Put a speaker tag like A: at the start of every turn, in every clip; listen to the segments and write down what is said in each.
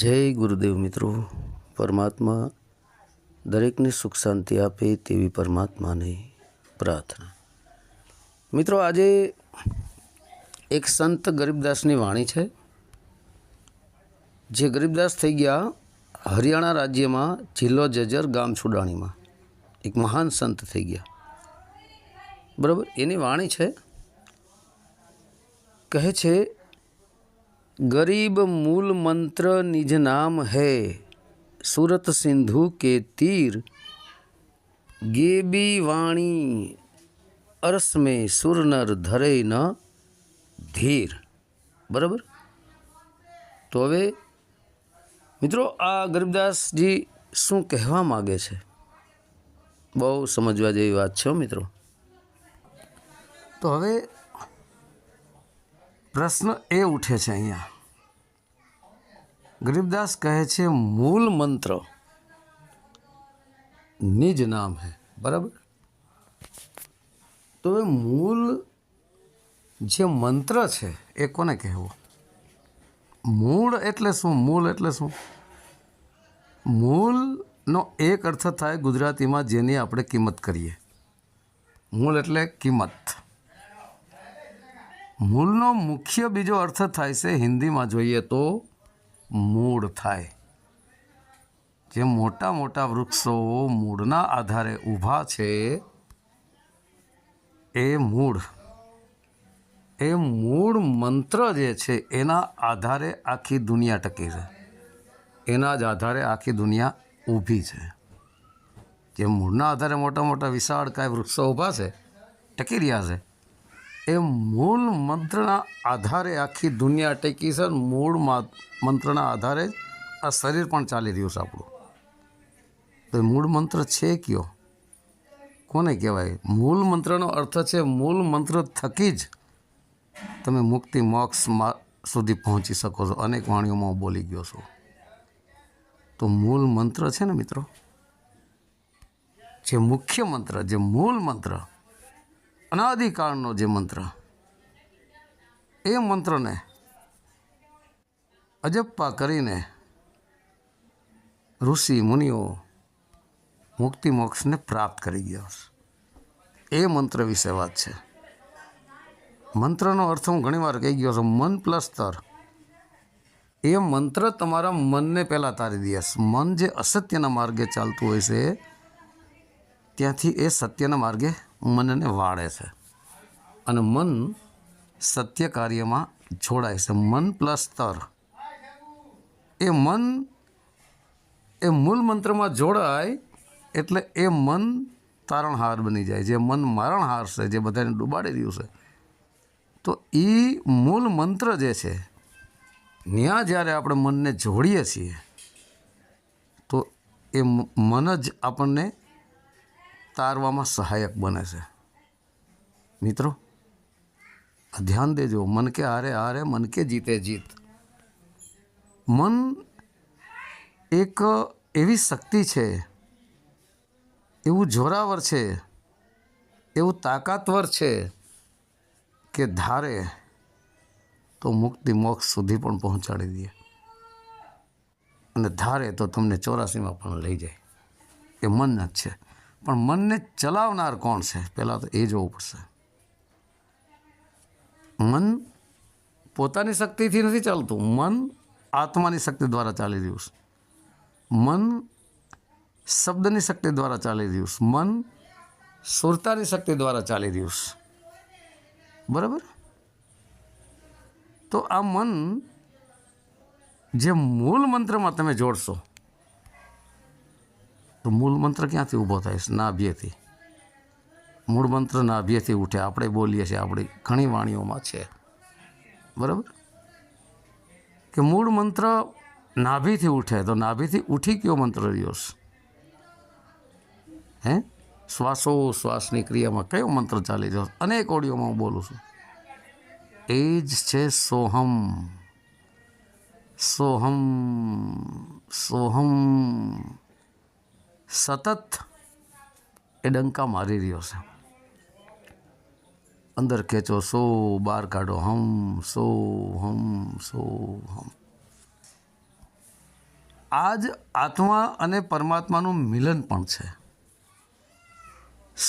A: જય ગુરુદેવ મિત્રો. પરમાત્મા દરેકને સુખ શાંતિ આપે તેવી પરમાત્માને પ્રાર્થના. મિત્રો, આજે એક સંત ગરીબદાસની વાણી છે. જે ગરીબદાસ થઈ ગયા હરિયાણા રાજ્યમાં જિલ્લો જજર ગામ છુડાણીમાં એક મહાન સંત થઈ ગયા. બરાબર? એની વાણી છે, કહે છે गरीब मूल मंत्र निज नाम है सूरत सिंधु के तीर गेबी वाणी अरस में सुर नर धरे न ધીર બરાબર તો હવે મિત્રો આ ગરીબદાસજી શું કહેવા માગે છે બહુ સમજવા જેવી વાત છે હો મિત્રો તો હવે પ્રશ્ન એ ઉઠે છે અહીંયા. ગરીબદાસ કહે છે મૂળ મંત્ર નિજ નામ હે. બરાબર? તો એ મૂળ જે મંત્ર છે એ કોને કહેવો? મૂળ એટલે શું? મૂળ એટલે શું? મૂળનો એક અર્થ થાય ગુજરાતીમાં જેની આપણે કિંમત કરીએ. મૂળ એટલે કિંમત. મૂળનો મુખ્ય બીજો અર્થ થાય છે હિન્દીમાં જોઈએ તો મૂળ થાય. જે મોટા મોટા વૃક્ષો મૂળના આધારે ઊભા છે, એ મૂળ. એ મૂળ મંત્ર જે છે, એના આધારે આખી દુનિયા ટકી છે એના જ આધારે આખી દુનિયા ઊભી છે. જે મૂળના આધારે મોટા મોટા વિશાળ કાંઈ વૃક્ષો ઊભા છે, ટકી રહ્યા છે એ મૂળ મંત્રના આધારે આખી દુનિયા ટેકી છે. મૂળ મંત્રના આધારે જ આ શરીર પણ ચાલી રહ્યું છે આપણું. તો એ મૂળ મંત્ર છે કયો? કોને કહેવાય? મૂળ મંત્રનો અર્થ છે મૂળ મંત્ર થકી જ તમે મુક્તિ મોક્ષ સુધી પહોંચી શકો છો. અનેક વાણીઓમાં બોલી ગયો છું. તો મૂળ મંત્ર છે ને મિત્રો? જે મુખ્ય મંત્ર, જે મૂળ મંત્ર અનાદિકાળનો જે મંત્ર. એ મંત્રને અજપ્પા કરીને ઋષિ મુનિઓ મુક્તિ મોક્ષને પ્રાપ્ત કરી ગયા છે. એ મંત્ર વિશે વાત છે. મંત્રનો અર્થ હું ઘણીવાર કહી ગયો છું. મન પ્લસ તર એ મંત્ર તમારા મનને પહેલાં તારી દે મન જે અસત્યના માર્ગે ચાલતું હોય છે, ત્યાંથી એ સત્યના માર્ગે મનને વાળે છે. અને મન સત્ય કાર્યમાં જોડાય છે. મન પ્લસ તર એ મન એ મૂળ મંત્રમાં જોડાય એટલે એ મન તારણહાર બની જાય. જે મન મારણહાર છે, જે બધાને ડૂબાડી રહ્યું છે. તો એ મૂળ મંત્ર જે છે ત્યાં જ્યારે આપણે મનને જોડીએ છીએ, તો એ મન જ આપણને તારવામાં સહાયક બને છે. મિત્રો ધ્યાન દેજો, મન કે હારે હારે, મન કે જીતે જીત. મન એક એવી શક્તિ છે, એવું જોરાવર છે, એવું તાકાતવર છે કે ધારે તો મુક્તિ મોક્ષ સુધી પણ પહોંચાડી દે. અને ધારે તો તમને ચોરાસીમાં પણ લઈ જાય. એ મન જ છે. પણ મનને ચલાવનાર કોણ છે? પહેલાં તો એ જોવું પડશે. મન પોતાની શક્તિથી નથી ચાલતું. મન આત્માની શક્તિ દ્વારા ચાલી રહ્યું છે. મન શબ્દની શક્તિ દ્વારા ચાલી રહ્યું છે. મન સુરતાની શક્તિ દ્વારા ચાલી રહ્યું છે. બરાબર? તો આ મન જે મૂળ મંત્રમાં તમે જોડશો તો મૂળ મંત્ર ક્યાંથી ઊભો થાય? નાભ્યથી મૂળ મંત્ર નાભ્યથી ઉઠે. આપણે બોલીએ છીએ, આપણી ઘણી વાણીઓમાં છે. બરાબર? કે મૂળ મંત્ર નાભીથી ઉઠે. તો નાભીથી ઉઠી કયો મંત્ર રહ્યો? હે? શ્વાસો, શ્વાસની ક્રિયામાં કયો મંત્ર ચાલી રહ્યો અનેક ઓડિયોમાં હું બોલું છું. એ જ છે સોહમ. સોહમ સોહમ. સતત એ ડંકા મારી રહ્યો છે. અંદર ખેંચો, સો બહાર કાઢો, હમ, સો હમ સો, હમ. આ જ આત્મા અને પરમાત્માનું મિલન પણ છે.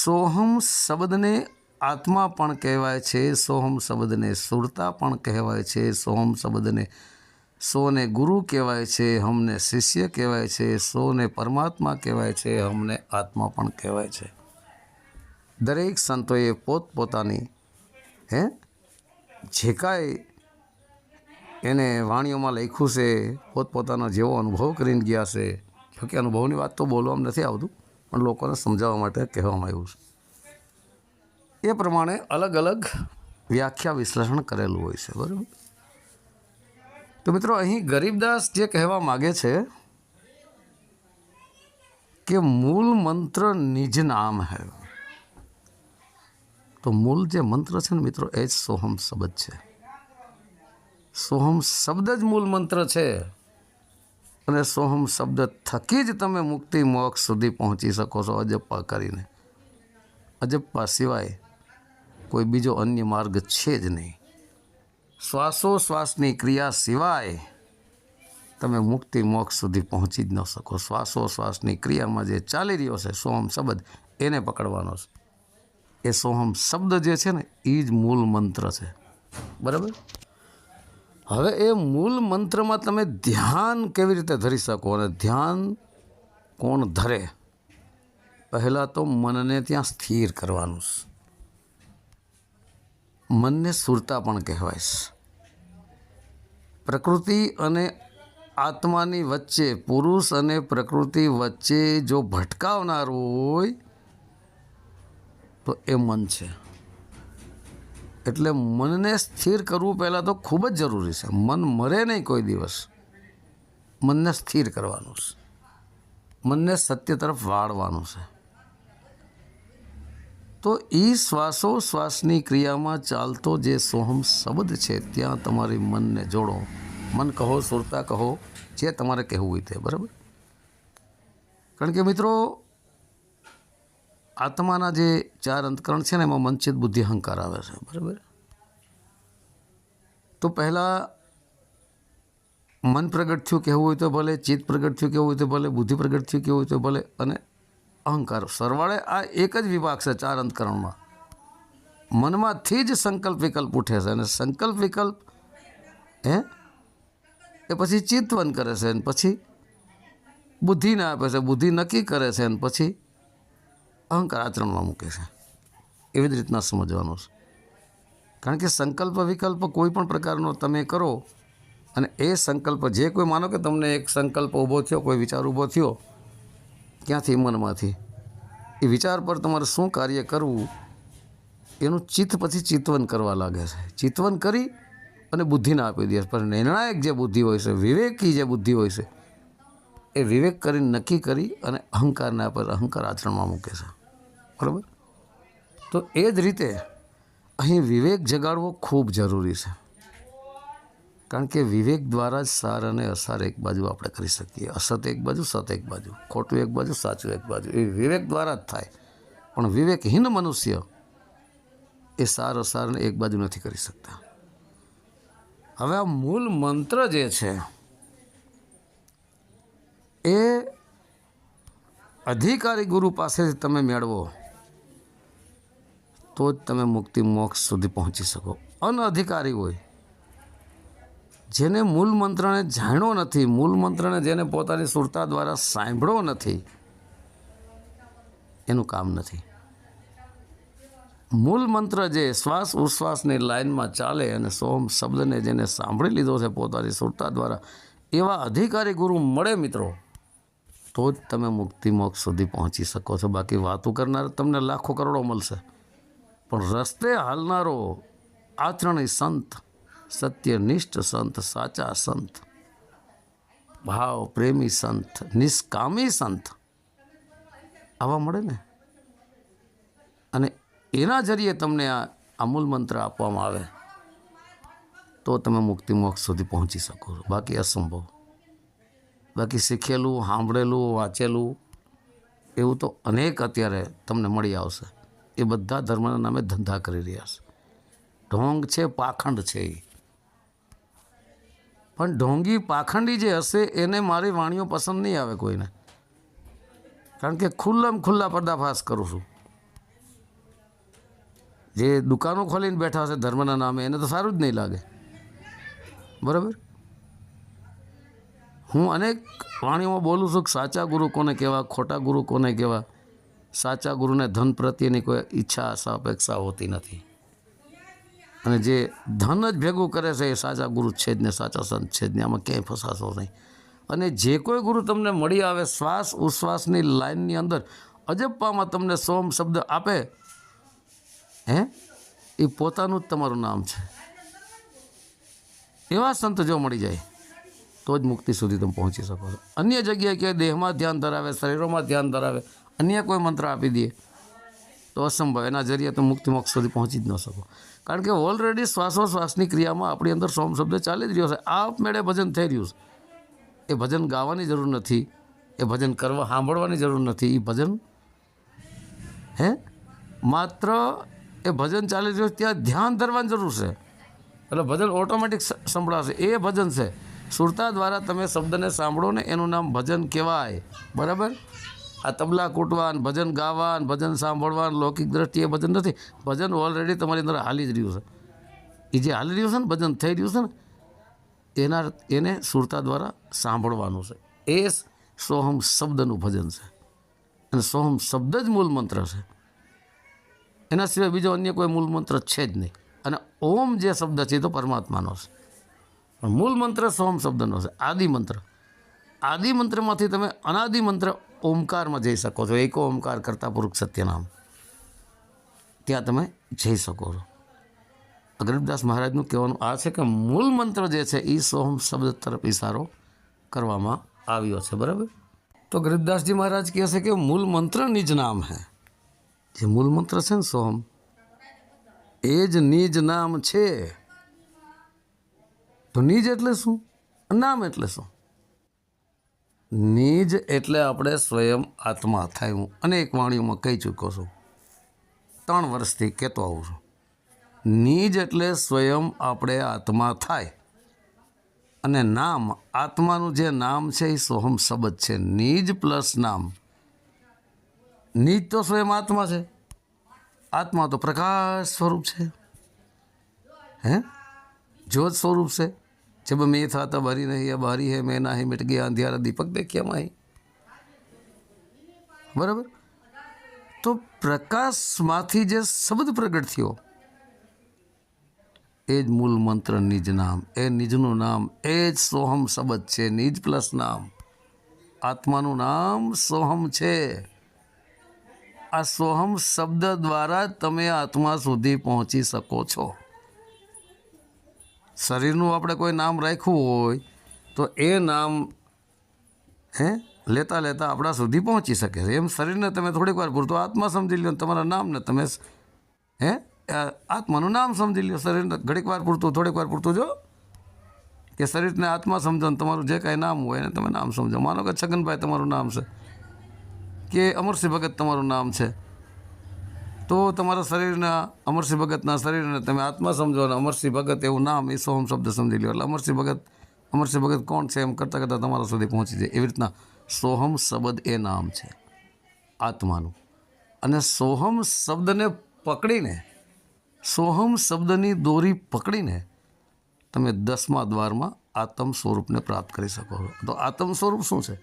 A: સોહમ શબ્દને આત્મા પણ કહેવાય છે, સોહમ શબ્દને સુરતા પણ કહેવાય છે, સોહમ શબ્દને સોને ગુરુ કહેવાય છે, હમને શિષ્ય કહેવાય છે, સોને પરમાત્મા કહેવાય છે, હમને આત્મા પણ કહેવાય છે. દરેક સંતોએ પોતપોતાની, હે, જે કાંઈ એને વાણીઓમાં લખ્યું છે, પોતપોતાનો જેવો અનુભવ કરીને ગયા છે જોકે અનુભવની વાત તો બોલવામાં નથી આવતું, પણ લોકોને સમજાવવા માટે કહેવામાં આવ્યું છે. એ પ્રમાણે અલગ અલગ વ્યાખ્યા વિશ્લેષણ કરેલું હોય છે, બરાબર? તો મિત્રો, અહીં ગરીબદાસ જે કહેવા માગે છે કે મૂળ મંત્ર નિજ નામ હૈ. તો મૂળ જે મંત્ર છે ને મિત્રો, એ જ સોહમ શબ્દ છે. સોહમ શબ્દ જ મૂળ મંત્ર છે. અને સોહમ શબ્દ થકી જ તમે મુક્તિ મોક્ષ સુધી પહોંચી શકો છો અજપ્પા કરીને. અજપ્પા સિવાય કોઈ બીજો અન્ય માર્ગ છે જ નહીં. શ્વાસોશ્વાસની ક્રિયા સિવાય તમે મુક્તિ મોક્ષ સુધી પહોંચી જ ન શકો. શ્વાસોશ્વાસની ક્રિયામાં જે ચાલી રહ્યો છે, સોહમ શબ્દ, એને પકડવાનો છે. એ સોહમ શબ્દ જે છે ને એ જ મૂળ મંત્ર છે. બરાબર? હવે એ મૂળ મંત્રમાં તમે ધ્યાન કેવી રીતે ધરી શકો અને ધ્યાન કોણ ધરે? પહેલાં તો મનને ત્યાં સ્થિર કરવાનું છે. મનને સુરતા પણ કહેવાય છે. પ્રકૃતિ અને આત્માની વચ્ચે, પુરુષ અને પ્રકૃતિ વચ્ચે જો ભટકાવનાર હોય, તો એ મન છે. એટલે મનને સ્થિર કરવું પહેલાં તો ખૂબ જ જરૂરી છે. મન મરે નહીં કોઈ દિવસ. મનને સ્થિર કરવાનું છે. મનને સત્ય તરફ વાળવાનું છે. તો એ શ્વાસોશ્વાસની ક્રિયામાં ચાલતો જે સોહમ શબ્દ છે, ત્યાં તમારી મનને જોડો. મન કહો, સુરતા કહો, જે તમારે કહેવું હોય તે, બરાબર? કારણ કે મિત્રો, આત્માના જે ચાર અંતકરણ છે ને, એમાં મનચિત બુદ્ધિ અહંકાર આવે છે, બરાબર? તો પહેલાં મન પ્રગટ થયું, કહેવું હોય તો ભલે, ચિત્ત પ્રગટ થયું, કહેવું હોય તો ભલે, બુદ્ધિ પ્રગટ થયું, કહેવું હોય તો ભલે, અને અહંકાર. સરવાળે આ એક જ વિભાગ છે ચાર અંતકરણમાં મનમાંથી જ સંકલ્પ વિકલ્પ ઉઠે છે અને સંકલ્પ વિકલ્પ, હે? એ પછી ચિંતવન કરે છે અને પછી બુદ્ધિને આપે છે, બુદ્ધિ નક્કી કરે છે અને પછી અહંકાર આચરણમાં મૂકે છે. એવી જ રીતના સમજવાનું છે. કારણ કે સંકલ્પ વિકલ્પ કોઈ પણ પ્રકારનો તમે કરો અને એ સંકલ્પ જે કોઈ માનો કે તમને એક સંકલ્પ ઊભો થયો, કોઈ વિચાર ઊભો થયો ક્યાંથી મનમાંથી? એ વિચાર પર તમારે શું કાર્ય કરવું? એનું ચિત્ત પછી ચિતવન કરવા લાગે છે. ચિત્તવન કરી અને બુદ્ધિને આપી દે પણ નિર્ણાયક જે બુદ્ધિ હોય છે, વિવેકી જે બુદ્ધિ હોય છે, એ વિવેક કરીને નક્કી કરી અને અહંકારને આપે અહંકાર આચરણમાં મૂકે છે. બરાબર? તો એ જ રીતે અહીં વિવેક જગાડવો ખૂબ જરૂરી છે. કારણ કે વિવેક દ્વારા જ સાર અને અસાર એક બાજુ આપણે કરી શકીએ. અસત એક બાજુ, સત એક બાજુ. ખોટું એક બાજુ, સાચું એક બાજુ. એ વિવેક દ્વારા જ થાય. પણ વિવેકહીન મનુષ્ય એ સાર, અસારને એક બાજુ નથી કરી શકતા. હવે આ મૂળ મંત્ર જે છે, એ અધિકારી ગુરુ પાસેથી તમે મેળવો, તો જ તમે મુક્તિ મોક્ષ સુધી પહોંચી શકો. અનઅધિકારી હોય જેને મૂળ મંત્રને જાણ્યો નથી, મૂળ મંત્રને જેને પોતાની સુરતા દ્વારા સાંભળ્યો નથી, એનું કામ નથી. મૂળ મંત્ર જે શ્વાસ ઉશ્વાસની લાઇનમાં ચાલે અને સોમ શબ્દને જેને સાંભળી લીધો છે પોતાની સુરતા દ્વારા, એવા અધિકારી ગુરુ મળે મિત્રો, તો જ તમે મુક્તિ સુધી પહોંચી શકો છો. બાકી વાતો કરનાર તમને લાખો કરોડો મળશે. પણ રસ્તે હાલનારો આચરણી સંત સત્યનિષ્ઠ સંત, સાચા સંત, ભાવ પ્રેમી સંત, નિષ્કામી સંત. આવા મળે ને? અને એના જરીએ તમને આ અમૂલ મંત્ર આપવામાં આવે, તો તમે મુક્તિ મોક્ષ સુધી પહોંચી શકો છો. બાકી અસંભવ. બાકી શીખેલું, સાંભળેલું, વાંચેલું, એવું તો અનેક અત્યારે તમને મળી આવશે. એ બધા ધર્મના નામે ધંધા કરી રહ્યા છે. ઢોંગ છે, પાખંડ છે એ પણ ઢોંગી પાખંડી જે હશે, એને મારી વાણીઓ પસંદ નહીં આવે કોઈને. કારણ કે ખુલ્લામાં ખુલ્લા પર્દાફાશ કરું છું. જે દુકાનો ખોલીને બેઠા હશે ધર્મના નામે, એને તો સારું જ નહીં લાગે. બરાબર? હું અનેક વાણીઓમાં બોલું છું કે સાચા ગુરુ કોને કહેવા, ખોટા ગુરુ કોને કહેવા? સાચા ગુરુને ધન પ્રત્યેની કોઈ ઈચ્છા આશા અપેક્ષા હોતી નથી. અને જે ધન જ ભેગું કરે છે એ સાચા ગુરુ છે જ ને સાચા સંત છે જ ને, આમાં ક્યાંય ફસાશો નહીં. અને જે કોઈ ગુરુ તમને મળી આવે શ્વાસ ઉશ્વાસની લાઇનની અંદર અજપ્પામાં તમને સોમ શબ્દ આપે, હે? એ પોતાનું જ તમારું નામ છે. એવા સંત જો મળી જાય, તો જ મુક્તિ સુધી તમે પહોંચી શકો છો. અન્ય જગ્યાએ કે દેહમાં ધ્યાન ધરાવે, શરીરોમાં ધ્યાન ધરાવે, અન્ય કોઈ મંત્ર આપી દે, તો અસંભવ. એના જરીએ તો મુક્તિ મોક્ષ સુધી પહોંચી જ ન શકો. કારણ કે ઓલરેડી શ્વાસોશ્વાસની ક્રિયામાં આપણી અંદર સોમ શબ્દ ચાલી જ રહ્યો છે. આપમેળે ભજન થઈ રહ્યું છે. એ ભજન ગાવાની જરૂર નથી. એ ભજન કરવા સાંભળવાની જરૂર નથી. એ ભજન, હે? માત્ર એ ભજન ચાલી રહ્યું છે, ત્યાં ધ્યાન ધરવાની જરૂર છે. એટલે ભજન ઓટોમેટિક સંભળાશે. એ ભજન છે. સુરતા દ્વારા તમે શબ્દને સાંભળો ને એનું નામ ભજન કહેવાય. બરાબર? આ તબલા કૂટવાન, ભજન ગાવાન, ભજન સાંભળવાન, લૌકિક દ્રષ્ટિએ ભજન નથી. ભજન ઓલરેડી તમારી અંદર હાલી જ રહ્યું છે. એ જે હાલી રહ્યું છે ને, ભજન થઈ રહ્યું છે ને, એના, એને સુરતા દ્વારા સાંભળવાનું છે. એ સોહમ શબ્દનું ભજન છે. અને સોહમ શબ્દ જ મૂળ મંત્ર છે. એના સિવાય બીજો અન્ય કોઈ મૂળ મંત્ર છે જ નહીં. અને ઓમ જે શબ્દ છે એ તો પરમાત્માનો છે. પણ મૂળ મંત્ર સોમ શબ્દનો છે. આદિ મંત્ર. આદિ મંત્રમાંથી તમે અનાદિ મંત્ર ઓમકારમાં જઈ શકો છો. એક ઓમકાર કરતા પુરુષ સત્યનામ. ત્યાં તમે જઈ શકો છો. ગરીબદાસ મહારાજનું કહેવાનું આ છે કે મૂળ મંત્ર જે છે એ સોહમ શબ્દ તરફ ઇશારો કરવામાં આવ્યો છે. બરાબર? તો ગરીબદાસજી મહારાજ કહે છે કે મૂળ મંત્ર નિજ નામ હે. જે મૂળ મંત્ર છે ને સોહમ, એ જ નિજ નામ છે. તો નિજ એટલે શું? નામ એટલે શું? નિજ એટલે આપણે સ્વયં આત્મા થાય હું અનેક વાણીઓમાં કહી ચૂક્યો છું. ત્રણ વર્ષથી કહેતો આવું છું. નિજ એટલે સ્વયં આપણે આત્મા થાય અને નામ, આત્માનું જે નામ છે એ સોહમ શબ્દ છે. નિજ પ્લસ નામ. નિજ તો સ્વયં આત્મા છે. આત્મા તો પ્રકાશ સ્વરૂપ છે. હે? જ્યોત સ્વરૂપ છે. जब मैं था तब हरी नहीं अब हरी है मैं ना ही मिट गया अंधियारा દીપક દેખ્યા માહી બરાબર તો પ્રકાશમાંથી જે શબ્દ પ્રગટ થયો એ જ મૂળ મંત્ર નિજ નામ એ નિજનું નામ એ જ સોહમ શબ્દ છે નિજ પ્લસ નામ આત્માનું નામ સોહમ છે આ સોહમ શબ્દ દ્વારા જ તમે આત્મા સુધી પહોંચી શકો છો શરીરનું આપણે કોઈ નામ રાખ્યું હોય, તો એ નામ, હે, લેતા લેતા આપણા સુધી પહોંચી શકે છે. એમ શરીરને તમે થોડીક વાર પૂરતું આત્મા સમજી લો તમારા નામને તમે હે આત્માનું નામ સમજી લો શરીરને. ઘડીક વાર પૂરતું, થોડીક વાર પૂરતું જો, કે શરીરને આત્મા સમજો ને તમારું જે કાંઈ નામ હોય એને તમે નામ સમજો. માનો કે છગનભાઈ તમારું નામ છે, કે અમરસિંહ ભગત તમારું નામ છે. તો તમારા શરીરના અમરસિંહ ભગતના શરીરને તમે આત્મા સમજો અને અમરસિંહ ભગત એવું નામ, એ સોહમ શબ્દ સમજી લો એટલે અમરસિંહ ભગત અમરસિંહ ભગત કોણ છે એમ કરતાં કરતાં તમારા સુધી પહોંચી જાય. એવી રીતના સોહમ શબ્દ એ નામ છે, આત્માનું. અને સોહમ શબ્દને પકડીને, સોહમ શબ્દની દોરી પકડીને તમે દસમા દ્વારમાં આત્મ સ્વરૂપને પ્રાપ્ત કરી શકો છો. તો આત્મ સ્વરૂપ શું છે?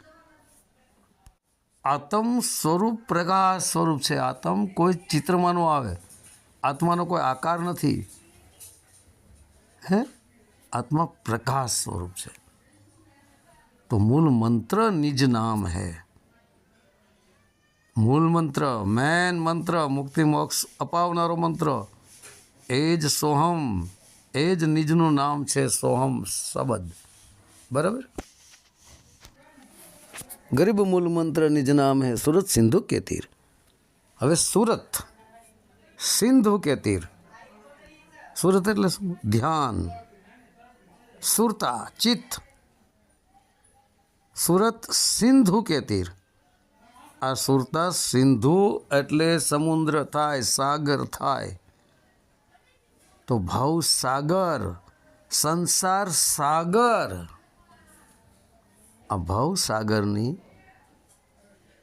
A: આત્મ સ્વરૂપ પ્રકાશ સ્વરૂપ છે આત્મ કોઈ ચિત્રમાં ન આવે આત્માનો કોઈ આકાર નથી હે આત્મા પ્રકાશ સ્વરૂપ છે તો મૂળ મંત્ર નિજ નામ હે મૂળ મંત્ર મેન મંત્ર મુક્તિ મોક્ષ અપાવનારો મંત્ર એ જ સોહમ એ જ નિજનું નામ છે સોહમ શબ્દ બરાબર ગરીબ મૂલ મંત્ર નિજ નામ હે સુરત સિંધુ કે તીર હવે સુરત સિંધુ કે તીર સુરત એટલે શું? ધ્યાન સુરતા ચિત્ત સુરત સિંધુ કે તીર આ સુરતા સિંધુ એટલે સમુદ્ર થાય સાગર થાય તો ભાવ સાગર સંસાર સાગર આ ભવસાગરની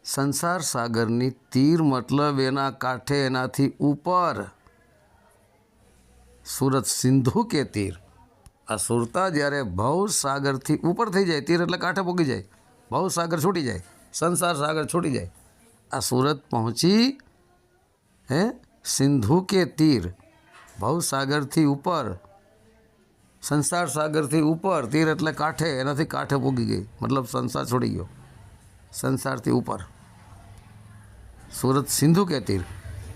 A: સંસાર સાગરની તીર મતલબ એના કાંઠે એનાથી ઉપર. સુરત સિંધુ કે તીર? આ સુરતા જ્યારે ભવસાગરથી ઉપર થઈ જાય, તીર એટલે કાંઠે પોગી જાય. ભવસાગર છૂટી જાય, સંસાર સાગર છૂટી જાય. આ સુરત પહોંચી, હે, સિંધુ કે તીર? ભવસાગરથી ઉપર. સંસાર સાગરથી ઉપર, તીર એટલે કાંઠે, એનાથી કાંઠે પૂગી ગઈ. મતલબ સંસાર છોડી ગયો. સંસારથી ઉપર. સુરત સિંધુ કે તીર?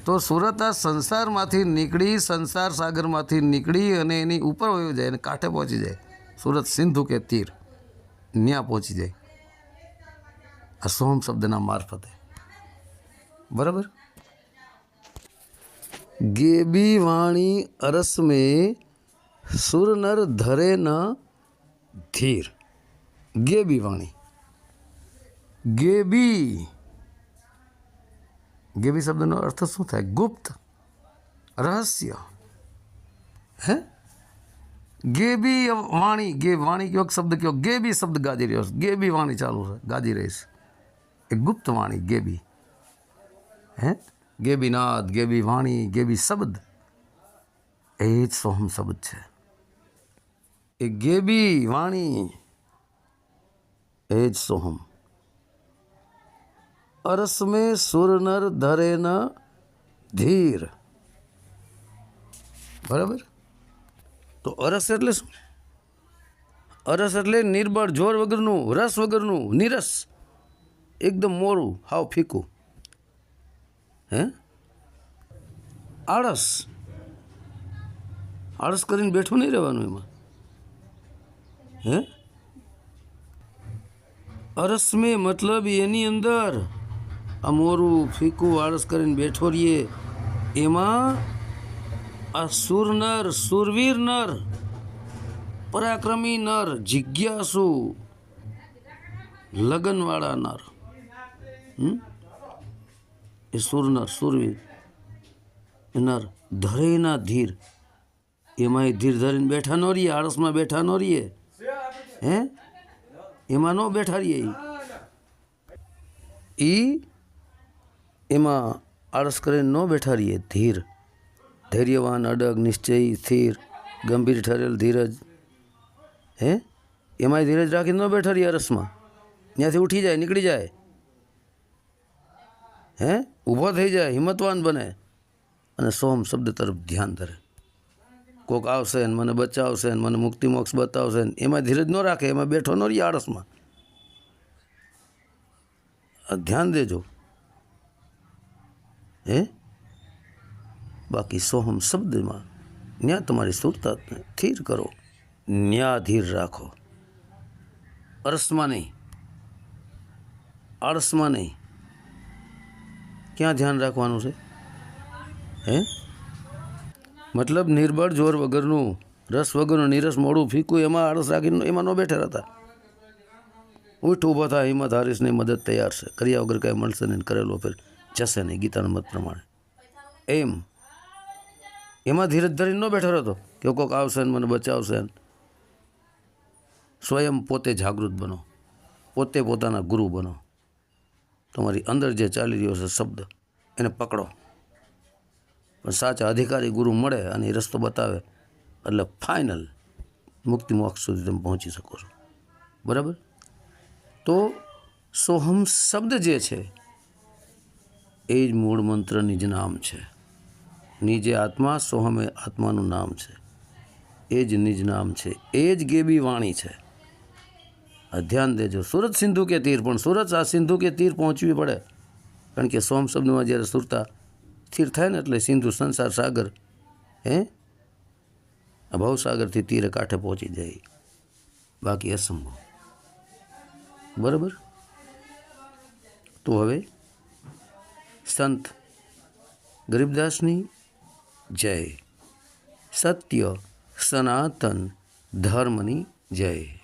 A: તો સુરત આ સંસારમાંથી નીકળી, સંસાર સાગરમાંથી નીકળી અને એની ઉપર વયું જાય અને કાંઠે પહોંચી જાય. સુરત સિંધુ કે તીર? ન્યા પહોંચી જાય. આ સોમ શબ્દના મારફતે. બરાબર? ગેબી વાણી અરસ में સુર નર ધરે ન ધીર. ગેબી વાણી. ગેબી ગેબી શબ્દનો અર્થ શું થાય? ગુપ્ત. રહસ્ય. હે? ગેબી વાણી, ગે વાણી કયો શબ્દ કયો? ગેબી શબ્દ ગાજી રહ્યો છે. ગેબી વાણી ચાલુ છે ગાજી રહીશ એ ગુપ્ત વાણી ગેબી હે? ગેબીનાદ ગેબી વાણી ગેબી શબ્દ. એ જ સોહમ શબ્દ છે. એ ગેબી વાણી. એ જ સોહમ. અરસ સુરનર સુર નર ધરે ન ધીર. બરાબર? તો અરસ એટલે શું? અરસ એટલે નિર્બળ જોર વગરનું, રસ વગરનું, નિરસ. એકદમ મોરું, હાવ ફીકું. હે? આળસ. આળસ કરીને બેઠું નહીં રહેવાનું એમાં. હે? અરસ મેં મતલબ એની અંદર આ મોરું ફીકું આળસ કરીને બેઠો રહીએ. એમાં આ સુરનર સુરવીર નર પરાક્રમી નર, જિજ્ઞાસુ, લગનવાળા નર? એ સુરનર, સુરવીર, એ નર ધરેના ધીર. એમાંય ધીર ધરીને બેઠા ન રહીએ, આળસમાં બેઠા ન રહીએ. હે? એમાં ન બેઠા રહીએ ઈ એમાં આળસ કરીને ન બેઠા રહીએ ધીર. ધૈર્યવાન, અડગ, નિશ્ચયી, સ્થિર, ગંભીર, ઠરેલ, ધીરજ. હે? એમાંય ધીરજ રાખીને ન બેઠા રહીએ અરસમાં ત્યાંથી ઉઠી જાય, નીકળી જાય. હે? ઊભો થઈ જાય, હિંમતવાન બને. અને સોમ શબ્દ તરફ ધ્યાન ધરે. કોક આવશે ને મને બચાવશે ને મને મુક્તિ મોક્ષ બતાવશે ને એમાં ધીરજ ન રાખે, એમાં બેઠો ન રહીએ આળસમાં. ધ્યાન દેજો. હે? બાકી સોહમ શબ્દમાં ન્યા તમારી સુરતાને સ્થિર કરો. ન્યા ધીર રાખો. અરસમાં નહીં. આળસમાં નહીં. ક્યાં ધ્યાન રાખવાનું છે? હે? મતલબ નિર્બળ જોર વગરનું, રસ વગરનું, નીરસ મોડું ફીકું એમાં આળસ રાખીને એમાં ન બેઠા હતા ઉઠ, ઊભો થાય હિંમત હારીશની મદદ તૈયાર છે. કર્યા વગર કાંઈ મળશે નહીં કરેલો ફેર જશે નહીં, ગીતાના મત પ્રમાણે. એમ. એમાં ધીરજ ધરીને ન બેઠો હતો કે કોઈક આવશે ને મને બચાવશે ને. સ્વયં પોતે જાગૃત બનો. પોતે પોતાના ગુરુ બનો. તમારી અંદર જે ચાલી રહ્યો છે શબ્દ, એને પકડો. પણ સાચા અધિકારી ગુરુ મળે અને એ રસ્તો બતાવે, એટલે ફાઇનલ મુક્તિ મોક્ષ સુધી તમે પહોંચી શકો છો. બરાબર? તો સોહમ શબ્દ જે છે, એ જ મૂળ મંત્ર નિજ નામ છે. નિજે આત્મા સોહમ એ આત્માનું નામ છે. એ જ નિજ નામ છે. એ જ ગેબી વાણી છે. ધ્યાન દેજો. સુરત સિંધુ કે તીર પણ, સુરત આ સિંધુ કે તીર પહોંચવી પડે. કારણ કે સોમ શબ્દમાં જ્યારે સુરતા સ્થિર થાય ને એટલે સિંધુ સંસાર સાગર હે આ ભવસાગરથી તીરે કાંઠે પહોંચી જાય બાકી અસંભવ બરાબર તો હવે સંત ગરીબદાસની જય સત્ય સનાતન ધર્મની જય